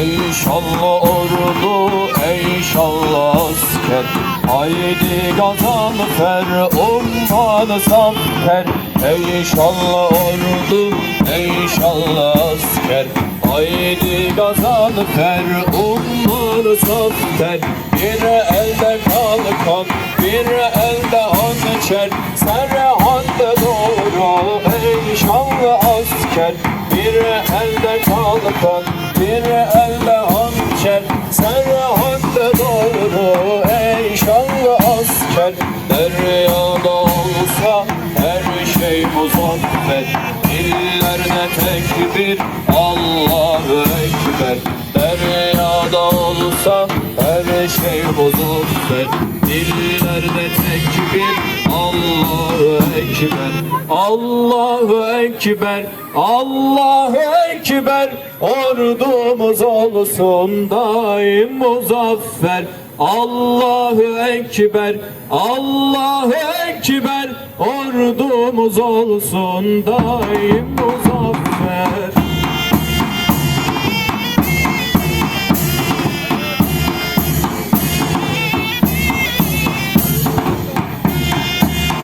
Ey ordu, ey asker. Haydi gazanfer, ummanı zafer Ey şanlı ordu, ey asker. Haydi gazanfer, ummanı zafer Bir elde kalkan, bir elde hançer Serhanda doğru, ey şanlı asker. Bir elde kalkan, bir elde doğru, ey şanlı asker Deryada olsa her şey muzaffer Dillerde tekbir, Allahu Ekber. Deryada olsa her şey muzaffer Dillerde tekbir, Allahu Ekber. Allahu Ekber Allahu Ekber. Ordumuz olsun daim muzaffer Allahu Ekber Allahu Ekber Ordumuz olsun daim muzaffer